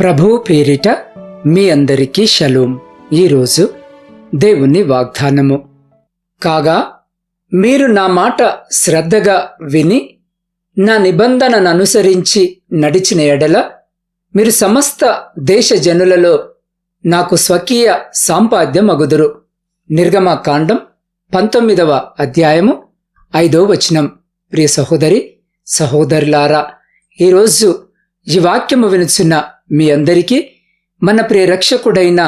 ప్రభువు పేరిట మీ అందరికీ షలోం. ఈరోజు దేవుని వాగ్దానము. కాగా మీరు నా మాట శ్రద్ధగా విని నా నిబంధనను అనుసరించి నడిచిన ఎడల మీరు సమస్త దేశ జనులలో నాకు స్వకీయ సాంపాద్యం అగుదురు నిర్గమకాండం పంతొమ్మిదవ అధ్యాయము ఐదో వచనం. ప్రియ సహోదరి సహోదరులారా ఈరోజు ఈ వాక్యము వినుచున్న మీ అందరికీ మన ప్రేరక్షకుడైన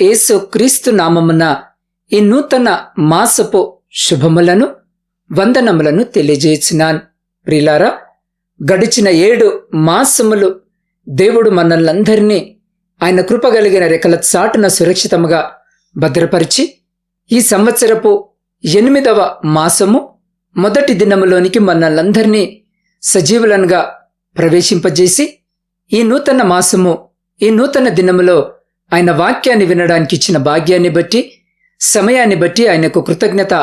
యేసు క్రీస్తు నామమున ఈ నూతన మాసపు శుభములను వందనములను తెలియజేసినాను. ప్రిలారా గడిచిన ఏడు మాసములు దేవుడు మనల్నందరినీ ఆయన కృపగలిగిన రెక్కల చాటున సురక్షితముగా భద్రపరిచి ఈ సంవత్సరపు ఎనిమిదవ మాసము మొదటి దినములోనికి మనల్నందరినీ సజీవులనుగా ప్రవేశింపజేసి ఈ నూతన మాసము ఈ నూతన దినములో ఆయన వాక్యాన్ని వినడానికి ఇచ్చిన భాగ్యాన్ని బట్టి సమయాన్ని బట్టి ఆయనకు కృతజ్ఞత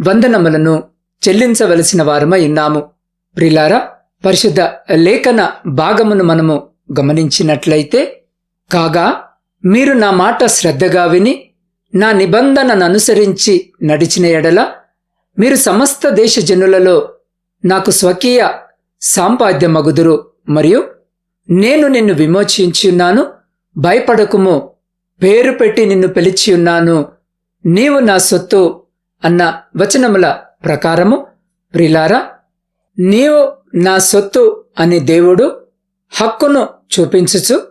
వందనములను చెల్లించవలసిన వారమై ఉన్నాము. ప్రిలారా పరిశుద్ధ లేఖన భాగమును మనము గమనించినట్లయితే కాగా మీరు నా మాట శ్రద్ధగా విని నా నిబంధనను అనుసరించి నడిచిన ఎడల మీరు సమస్త దేశ జనులలో నాకు స్వకీయ సాంపాద్యమగుదురు మరియు నేను నిన్ను విమోచించి ఉన్నాను. భయపడకుము. పేరు పెట్టి నిన్ను పిలిచి ఉన్నాను. నీవు నా సొత్తు అన్న వచనముల ప్రకారము ప్రిలారా నీవు నా సొత్తు అని దేవుడు హక్కును చూపించుచు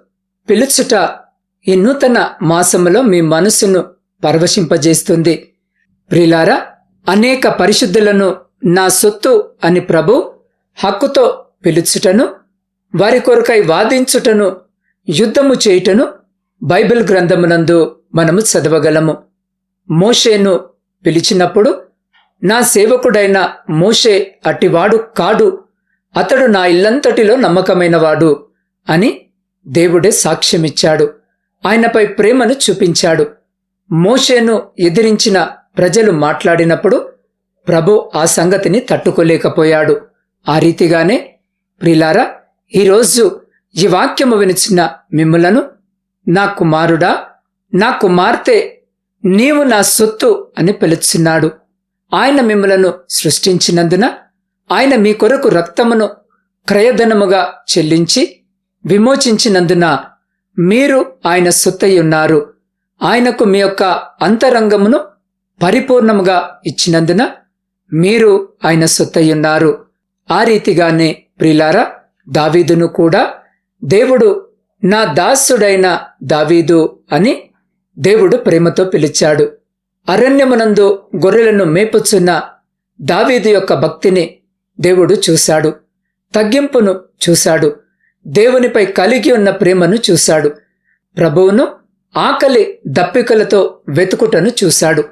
పిలుచుట ఈ నూతన మాసములో మీ మనసును పరవశింపజేస్తుంది. ప్రిలారా అనేక పరిశుద్ధులను నా సొత్తు అని ప్రభు హక్కుతో పిలుచుటను వారి కొరకై వాదించుటను యుద్ధము చేయుటను బైబిల్ గ్రంథమునందు మనము చదవగలము. మోషేను పిలిచినప్పుడు నా సేవకుడైన మోషే అట్టివాడు కాడు అతడు నా ఇల్లంతటిలో నమ్మకమైనవాడు అని దేవుడే సాక్ష్యమిచ్చాడు. ఆయనపై ప్రేమను చూపించాడు. మోషేను ఎదిరించిన ప్రజలు మాట్లాడినప్పుడు ప్రభు ఆ సంగతిని తట్టుకోలేకపోయాడు. ఆ రీతిగానే ప్రిలారా ఈరోజు ఈ వాక్యము వినిచిన మిమ్ములను నా కుమారుడా నా కుమార్తె నీవు నా సొత్తు అని పిలుచున్నాడు. ఆయన మిమ్మలను సృష్టించినందున ఆయన మీ కొరకు రక్తమును క్రయధనముగా చెల్లించి విమోచించినందున మీరు ఆయన సొత్తయి ఉన్నారు. ఆయనకు మీ యొక్క అంతరంగమును పరిపూర్ణముగా ఇచ్చినందున మీరు ఆయన సొత్తయి ఉన్నారు. ఆ రీతిగానే ప్రిలారా దావీదును కూడా దేవుడు నా దాసుడైన దావీదు అని దేవుడు ప్రేమతో పిలిచాడు. అరణ్యమునందు గొర్రెలను మేపుచున్న దావీదు యొక్క భక్తిని దేవుడు చూశాడు. తగ్గింపును చూశాడు. దేవునిపై కలిగి ఉన్న ప్రేమను చూశాడు. ప్రభువును ఆకలి దప్పికలతో వెతుకుటను చూశాడు.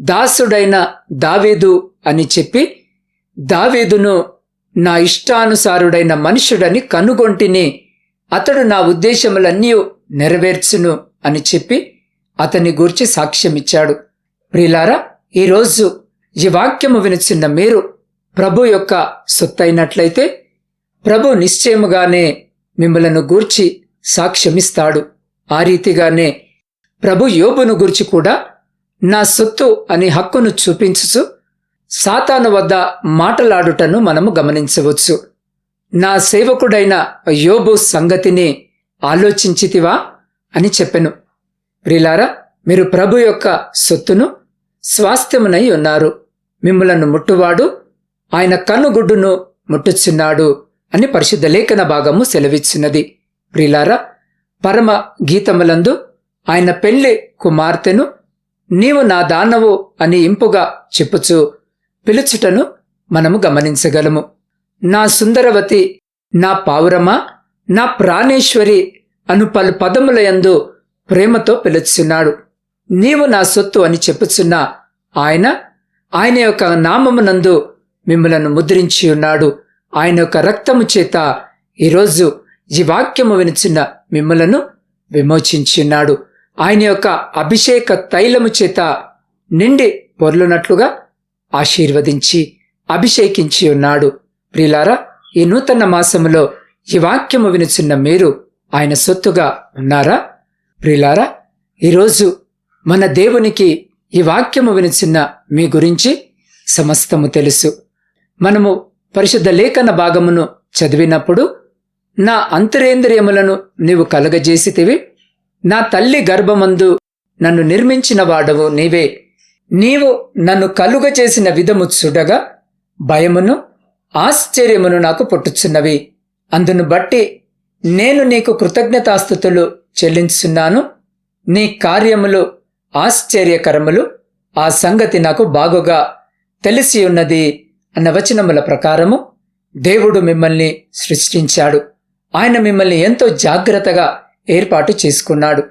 దాసుడైన దావీదు అని చెప్పి దావీదును నా ఇష్టానుసారుడైన మనుషుడని కనుగొంటిని. అతడు నా ఉద్దేశములన్నీ నెరవేర్చును అని చెప్పి అతని గూర్చి సాక్ష్యమిచ్చాడు. ప్రిలారా ఈరోజు ఈ వాక్యము వినిచిన్న మీరు ప్రభు యొక్క సొత్తైనట్లయితే ప్రభు నిశ్చయముగానే మిమ్మలను గూర్చి సాక్ష్యమిస్తాడు. ఆ రీతిగానే ప్రభు యోబును గురించి కూడా నా సొత్తు అని హక్కును చూపించుచు సాతాను వద్ద మాటలాడుటను మనము గమనించవచ్చు. నా సేవకుడైన యోబు సంగతిని ఆలోచించితివా అని చెప్పెను. ప్రిలారా మీరు ప్రభు యొక్క సొత్తును స్వాస్థ్యమునై ఉన్నారు. మిమ్మలను ముట్టువాడు ఆయన కన్నుగుడ్డును ముట్టుచున్నాడు అని పరిశుద్ధ లేఖన భాగము సెలవిచ్చినది ప్రిలారా పరమ గీతములందు ఆయన పెళ్ళి కుమార్తెను నీవు నా దానవు అని ఇంపుగా చెప్పుచు పిలుచుటను మనము గమనించగలము. నా సుందరవతి నా పావురమా నా ప్రాణేశ్వరి అను పలు పదములయందు ప్రేమతో పిలుచున్నాడు. నీవు నా సొత్తు అని చెప్పుచున్న ఆయన ఆయన యొక్క నామమునందు మిమ్మలను ముద్రించి ఉన్నాడు. ఆయన యొక్క రక్తము చేత ఈరోజు ఈ వాక్యము వినిచిన మిమ్మలను విమోచించున్నాడు ఆయన యొక్క అభిషేక తైలము చేత నిండి పొర్లునట్లుగా ఆశీర్వదించి అభిషేకించి ఉన్నాడు. ప్రిలారా ఈ నూతన మాసములో ఈ వాక్యము వినుచున్న మీరు ఆయన సొత్తుగా ఉన్నారా? ప్రిలారా ఈరోజు మన దేవునికి ఈ వాక్యము వినిచిన్న మీ గురించి సమస్తము తెలుసు. మనము పరిశుద్ధ లేఖన భాగమును చదివినప్పుడు నా అంతరేంద్రియములను నీవు కలగజేసితివి నా తల్లి గర్భమందు నన్ను నిర్మించిన వాడవు నీవే. నీవు నన్ను కలుగ చేసిన విధము చూడగా భయమును ఆశ్చర్యమును నాకు పుట్టుచున్నవి. అందును బట్టి నేను నీకు కృతజ్ఞతాస్థుతులు చెల్లించున్నాను నీ కార్యములు ఆశ్చర్యకరములు ఆ సంగతి నాకు బాగుగా తెలిసి ఉన్నది అన్న వచనముల ప్రకారము దేవుడు మిమ్మల్ని సృష్టించాడు. ఆయన మిమ్మల్ని ఎంతో జాగ్రత్తగా ఏర్పాటు చేసుకున్నాడు.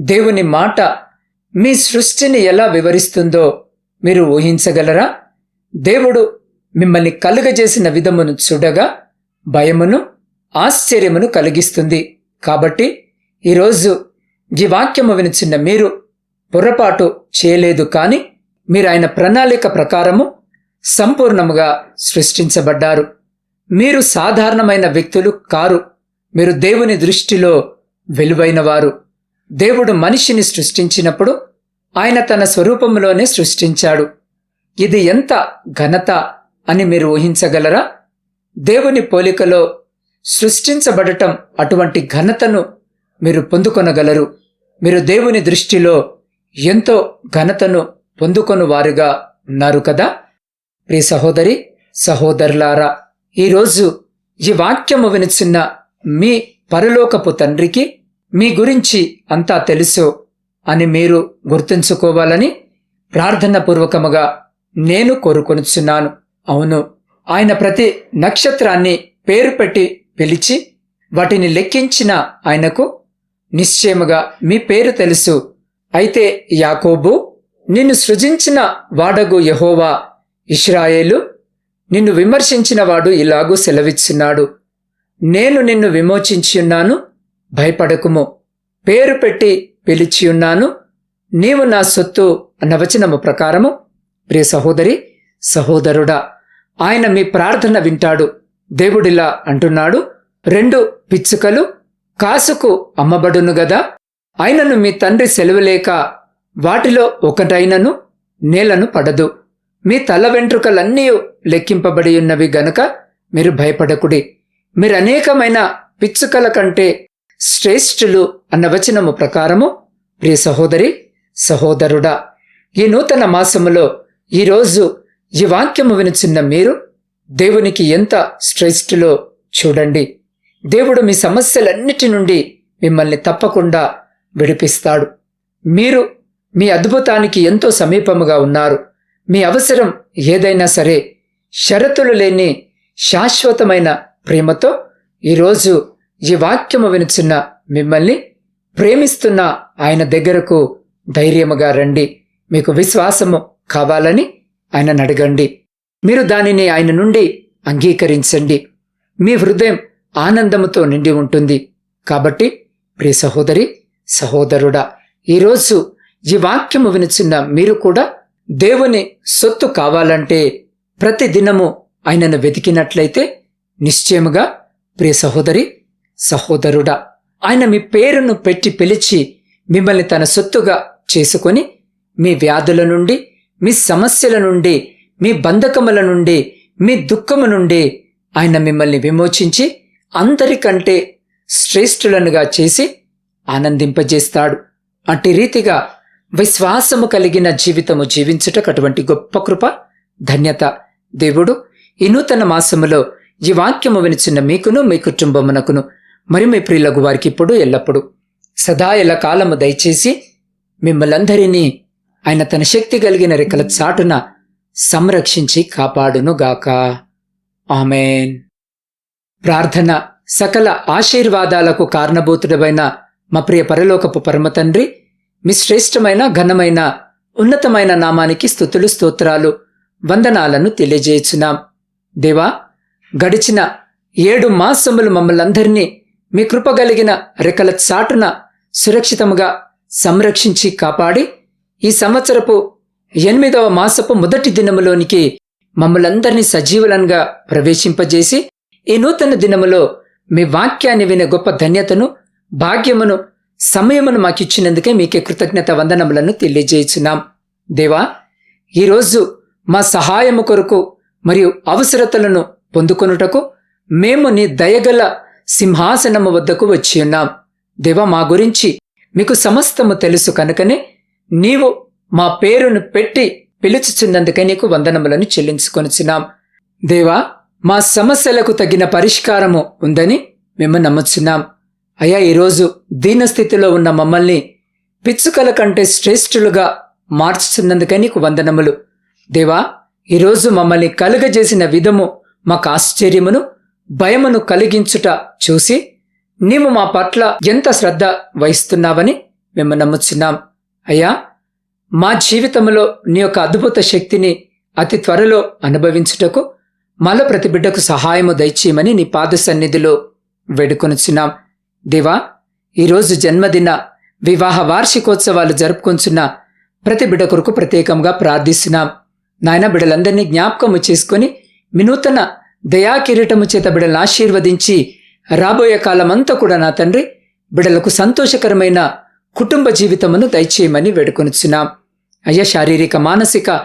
దేవుని మాట మీ సృష్టిని ఎలా వివరిస్తుందో మీరు ఊహించగలరా? దేవుడు మిమ్మల్ని కలుగజేసిన విధమును చూడగా భయమును ఆశ్చర్యమును కలిగిస్తుంది. కాబట్టి ఈరోజు ఈ వాక్యము వినిచిన్న మీరు పొరపాటు చేయలేదు కాని మీరు ఆయన ప్రణాళిక ప్రకారము సంపూర్ణముగా సృష్టించబడ్డారు. మీరు సాధారణమైన వ్యక్తులు కారు. మీరు దేవుని దృష్టిలో వెలువైనవారు. దేవుడు మనిషిని సృష్టించినప్పుడు ఆయన తన స్వరూపంలోనే సృష్టించాడు. ఇది ఎంత ఘనత అని మీరు ఊహించగలరా? దేవుని పోలికలో సృష్టించబడటం అటువంటి ఘనతను మీరు పొందుకొనగలరు. మీరు దేవుని దృష్టిలో ఎంతో ఘనతను పొందుకొను వారుగా ఉన్నారు కదా? ప్రియ సహోదరి సహోదరులారా ఈరోజు ఈ వాక్యము వినిచిన్న మీ పరలోకపు తండ్రికి మీ గురించి అంతా తెలుసు అని మీరు గుర్తుంచుకోవాలని ప్రార్థనపూర్వకముగా నేను కోరుకొనుచున్నాను. అవును ఆయన ప్రతి నక్షత్రాన్ని పేరు పెట్టి పిలిచి వాటిని లెక్కించిన ఆయనకు నిశ్చయముగా మీ పేరు తెలుసు. అయితే యాకోబు నిన్ను సృజించిన వాడగు యహోవా ఇష్రాయేలు నిన్ను విమర్శించిన వాడు ఇలాగూ సెలవిచ్చున్నాడు. నేను నిన్ను విమోచించియున్నాను భయపడకుము. పేరు పెట్టి పిలిచియున్నాను. నీవు నా సొత్తు అన్న వచనము ప్రకారము ప్రియ సహోదరి సహోదరుడా ఆయన మీ ప్రార్థన వింటాడు. దేవుడిలా అంటున్నాడు. రెండు పిచ్చుకలు కాసుకు అమ్మబడును గదా. అయినను మీ తండ్రి సెలవులేక వాటిలో ఒకటైనను నేలను పడదు. మీ తల వెంట్రుకలన్నీ లెక్కింపబడి ఉన్నవి గనుక మీరు భయపడకుడి. మీరు అనేకమైన పిచ్చుకల కంటే శ్రేష్ఠులు అన్న వచనము ప్రకారము ప్రియ సహోదరి సహోదరుడా ఈ నూతన మాసములో ఈరోజు ఈ వాక్యము వినుచున్న మీరు దేవునికి ఎంత శ్రేష్ఠులో చూడండి. దేవుడు మీ సమస్యలన్నిటి నుండి మిమ్మల్ని తప్పకుండా విడిపిస్తాడు. మీరు మీ అద్భుతానికి ఎంతో సమీపముగా ఉన్నారు. మీ అవసరం ఏదైనా సరే షరతులు లేని శాశ్వతమైన ప్రేమతో ఈరోజు ఈ వాక్యము వినుచున్న మిమ్మల్ని ప్రేమిస్తున్న ఆయన దగ్గరకు ధైర్యముగా రండి. మీకు విశ్వాసము కావాలని ఆయనను అడగండి మీరు దానిని ఆయన నుండి అంగీకరించండి. మీ హృదయం ఆనందముతో నిండి ఉంటుంది. కాబట్టి ప్రియ సహోదరి సహోదరుడా ఈరోజు ఈ వాక్యము వినుచున్న మీరు కూడా దేవుని సొత్తు కావాలంటే ప్రతి దినము ఆయనను వెతికినట్లయితే నిశ్చయముగా ప్రియ సహోదరి సహోదరుడా ఆయన మీ పేరును పెట్టి పిలిచి మిమ్మల్ని తన సొత్తుగా చేసుకొని మీ వ్యాధుల నుండి మీ సమస్యల నుండి మీ బంధకముల నుండి మీ దుఃఖము నుండి ఆయన మిమ్మల్ని విమోచించి అందరికంటే శ్రేష్ఠులనుగా చేసి ఆనందింపజేస్తాడు. అట్టి రీతిగా విశ్వాసము కలిగిన జీవితము జీవించుటకు అటువంటి గొప్ప కృప ధన్యత. దేవుడు ఈ నూతన మాసములో ఈ వాక్యము వినిచిన మీకును మీ కుటుంబమునకును మరి మీ ప్రియులకు వారికి ఇప్పుడు ఎల్లప్పుడూ. సదా ఎల్ల కాలము దయచేసి మిమ్మలందరినీ ఆయన తన శక్తి కలిగిన రెక్కల చాటున సంరక్షించి కాపాడునుగాక. ఆమెన్. ప్రార్థన సకల ఆశీర్వాదాలకు కారణభూతుడమైన మా ప్రియ పరలోకపు పరమ తండ్రి మీ శ్రేష్టమైన ఘనమైన ఉన్నతమైన నామానికి స్థుతులు స్తోత్రాలు వందనాలను తెలియజేయుచున్నాం. దేవా గడిచిన ఏడు మాసములు మమ్మల్ందరినీ మీ కృప కలిగిన రెక్కల చాటున సురక్షితముగా సంరక్షించి కాపాడి ఈ సంవత్సరపు ఎనిమిదవ మాసపు మొదటి దినములోనికి మమ్మలందరినీ సజీవులంగా ప్రవేశింపజేసి ఈ నూతన దినములో మీ వాక్యాన్ని వినే గొప్ప ధన్యతను భాగ్యమును సమయమును మాకిచ్చినందుకే మీకే కృతజ్ఞత వందనములను తెలియజేయుచున్నాం దేవా ఈరోజు మా సహాయము కొరకు మరియు అవసరతలను పొందుకొనుటకు మేము నీ దయగల సింహాసనము వద్దకు వచ్చి ఉన్నాం. దేవా మా గురించి మీకు సమస్తము తెలుసు కనుకనే నీవు మా పేరును పెట్టి పిలుచుచున్నందుకే నీకు వందనములను చెల్లించుకొనిచున్నాం దేవా మా సమస్యలకు తగిన పరిష్కారము ఉందని మేము నమ్ముచున్నాం. అయ్యా ఈరోజు దీనస్థితిలో ఉన్న మమ్మల్ని పిచ్చుకల కంటే శ్రేష్ఠులుగా మార్చుచున్నందుకే నీకు వందనములు. దేవా ఈరోజు మమ్మల్ని కలుగజేసిన విధము మాకు ఆశ్చర్యమును భయమును కలిగించుట చూసి నీవు మా పట్ల ఎంత శ్రద్ధ వహిస్తున్నావని మేము నమ్ముచున్నాం. అయ్యా మా జీవితంలో నీ యొక్క అద్భుత శక్తిని అతి త్వరలో అనుభవించుటకు మల ప్రతి బిడ్డకు సహాయము దయచేయమని నీ పాద సన్నిధిలో వేడుకొనుచున్నాం. దేవా ఈరోజు జన్మదిన వివాహ వార్షికోత్సవాలు జరుపుకొంచున్న ప్రతి బిడ్డ కొరకు ప్రత్యేకంగా ప్రార్థిస్తున్నాం. నాయన బిడ్డలందరినీ జ్ఞాపకము చేసుకొని వినూతన దయాకిరీటము చేత బిడ్డలను ఆశీర్వదించి రాబోయే కాలమంతా కూడా నా తండ్రి బిడ్డలకు సంతోషకరమైన కుటుంబ జీవితమును దయచేయమని వేడుకొనుచున్నాం. అయ్యా శారీరక మానసిక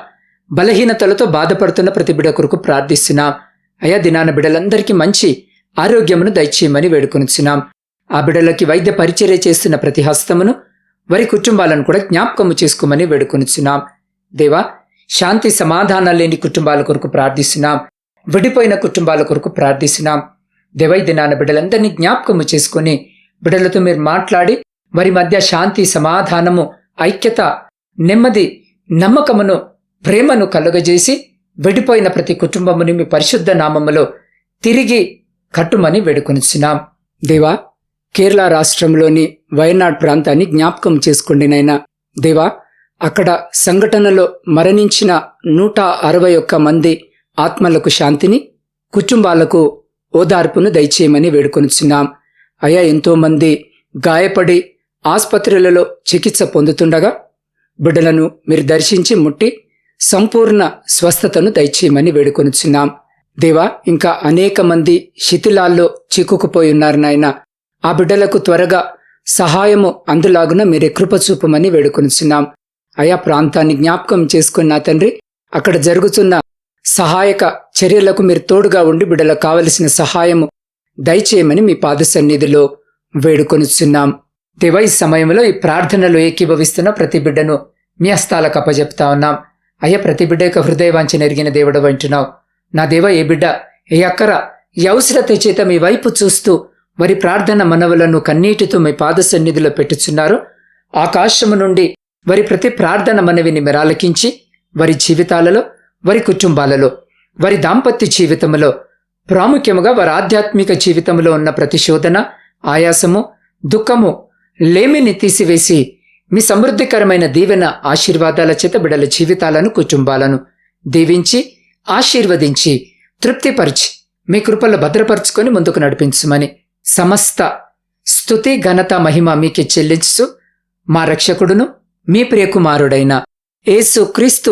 బలహీనతలతో బాధపడుతున్న ప్రతి బిడ్డ కొరకు ప్రార్థిస్తున్నాం. అయ్యా దినాన బిడ్డలందరికీ మంచి ఆరోగ్యమును దయచేయమని వేడుకొనుచున్నాం. ఆ బిడ్డలకి వైద్య పరిచర్య చేస్తున్న ప్రతి హస్తమును వారి కుటుంబాలను కూడా జ్ఞాపకము చేసుకోమని వేడుకొనుచున్నాం. దేవా శాంతి సమాధానాలు లేని కుటుంబాల కొరకు ప్రార్థిస్తున్నాం. విడిపోయిన కుటుంబాల కొరకు ప్రార్థిస్తున్నాం. దేవై దినాన బిడ్డలందరినీ జ్ఞాపకము చేసుకొని బిడ్డలతో మీరు మాట్లాడి వారి మధ్య శాంతి సమాధానము ఐక్యత నెమ్మది నమ్మకమును ప్రేమను కలుగజేసి విడిపోయిన ప్రతి కుటుంబముని మీ పరిశుద్ధ నామములో తిరిగి కట్టుమని వేడుకొనిచున్నాం. దేవా కేరళ రాష్ట్రంలోని వయనాడ్ ప్రాంతాన్ని జ్ఞాపకం చేసుకుండినైనా దేవా అక్కడ సంఘటనలో మరణించిన నూట అరవై ఒక్క మంది ఆత్మలకు శాంతిని కుటుంబాలకు ఓదార్పును దయచేయమని వేడుకొనిచున్నాం. అయా ఎంతోమంది గాయపడి ఆసుపత్రులలో చికిత్స పొందుతుండగా బిడ్డలను మీరు దర్శించి ముట్టి సంపూర్ణ స్వస్థతను దయచేయమని వేడుకొనిచున్నాం. దేవా ఇంకా అనేక మంది శిథిలాల్లో చిక్కుకుపోయి ఉన్నారు నాయన. ఆ బిడ్డలకు త్వరగా సహాయము అందులాగున మీరే కృప చూపమని వేడుకొనిచున్నాం. ఆయా ప్రాంతాన్ని జ్ఞాపకం చేసుకున్న తండ్రి అక్కడ జరుగుతున్న సహాయక చర్యలకు మీరు తోడుగా ఉండి బిడ్డలకు కావలసిన సహాయము దయచేయమని మీ పాద సన్నిధిలో వేడుకొనిచున్నాం. దేవ ఈ సమయంలో ఈ ప్రార్థనలో ఏకీభవిస్తున్న ప్రతి బిడ్డను మీ హస్తాలకు అప్పజెప్తా ఉన్నాం. అయ్యా ప్రతి బిడ్డ యొక్క హృదయవాంఛన నెరిగిన దేవుడు వింటున్నావు నా దేవ ఏ బిడ్డ ఏ అక్కర ఈ అవసరత చేత మీ వైపు చూస్తూ వారి ప్రార్థన మనవులను కన్నీటితో మీ పాద సన్నిధిలో పెట్టుచున్నారు. ఆకాశము నుండి వారి ప్రతి ప్రార్థన మనవిని మెరాలకించి వారి జీవితాలలో వారి కుటుంబాలలో వారి దాంపత్య జీవితంలో ప్రాముఖ్యముగా వారి ఆధ్యాత్మిక జీవితంలో ఉన్న ప్రతిశోధన ఆయాసము దుఃఖము లేమిని తీసివేసి మీ సమృద్ధికరమైన దీవెన ఆశీర్వాదాల చేత బిడల జీవితాలను కుటుంబాలను దీవించి ఆశీర్వదించి తృప్తిపరిచి మీ కృపల్లో భద్రపరుచుకొని ముందుకు నడిపించమని సమస్త స్తుతి ఘనత మహిమ మీకే చెల్లించు మా రక్షకుడును మీ ప్రియకుమారుడైన ఏసు క్రీస్తు